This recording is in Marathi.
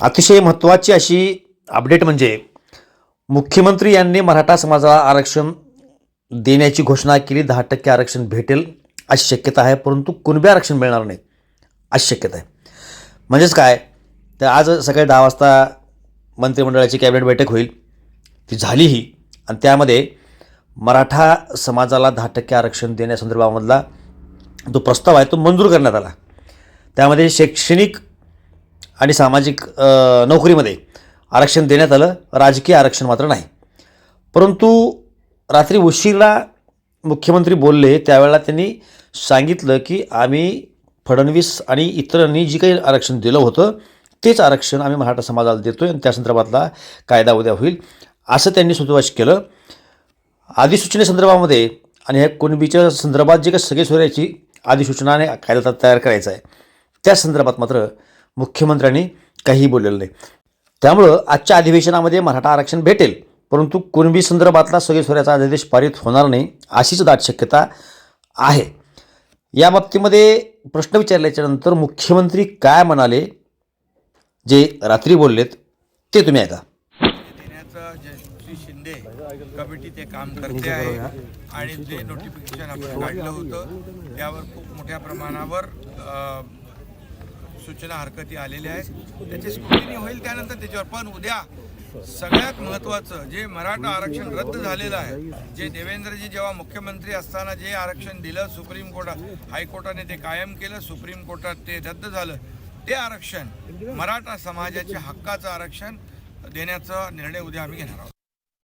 अतिशय महत्त्वाची अशी अपडेट म्हणजे मुख्यमंत्री यांनी मराठा समाजाला आरक्षण देण्याची घोषणा केली. दहा टक्के आरक्षण भेटेल अशी शक्यता आहे परंतु कुणबी आरक्षण मिळणार नाही अशी शक्यता आहे. म्हणजेच काय? तर आज सकाळी दहा वाजता मंत्रिमंडळाची कॅबिनेट बैठक होईल. ती झालीही. आणि त्यामध्ये मराठा समाजाला दहा टक्के आरक्षण देण्यासंदर्भामधला जो प्रस्ताव आहे तो मंजूर करण्यात आला. त्यामध्ये शैक्षणिक आणि सामाजिक नोकरीमध्ये आरक्षण देण्यात आलं. राजकीय आरक्षण मात्र नाही. परंतु रात्री उशिरा मुख्यमंत्री बोलले त्यावेळेला त्यांनी सांगितलं की आम्ही फडणवीस आणि इतरांनी जी काही आरक्षण दिलं होतं तेच आरक्षण आम्ही मराठा समाजाला देतो आहे आणि त्या संदर्भातला कायदा उद्या होईल असं त्यांनी सुतवाच केलं. अधिसूचनेसंदर्भामध्ये आणि ह्या कुणबीच्या संदर्भात जे काही सगळे सोयऱ्याची अधिसूचना आणि कायदा तयार करायचा आहे त्या संदर्भात मात्र मुख्यमंत्र्यांनी काहीही बोललेलं नाही. त्यामुळं आजच्या अधिवेशनामध्ये मराठा आरक्षण भेटेल परंतु कुणबी संदर्भातला सगळे सोयऱ्याचा अध्यादेश पारित होणार नाही अशीच दाट शक्यता आहे. या बाबतीमध्ये प्रश्न विचारल्याच्यानंतर मुख्यमंत्री काय म्हणाले जे रात्री बोललेत ते तुम्ही ऐका. शिंदे कमिटी ते काम करते आहे आणि जे नोटिफिकेशन आपण काढलं होतं. त्यावर खूप मोठ्या प्रमाणावर सूचना हरकती आलेल्या आहेत. त्याची स्क्रुटिनी होईल त्यानंतर त्याच्यावर. पण उद्या सगळ्यात महत्त्वाचं जे मराठा आरक्षण रद्द झालेलं आहे जे देवेंद्रजी जेव्हा मुख्यमंत्री असताना जे आरक्षण दिलं सुप्रीम कोर्टात हायकोर्टाने ते कायम केलं सुप्रीम कोर्टात ते रद्द झालं. ते आरक्षण मराठा समाजाच्या हक्काचं आरक्षण देण्याचा निर्णय उद्या आम्ही घेणार आहोत.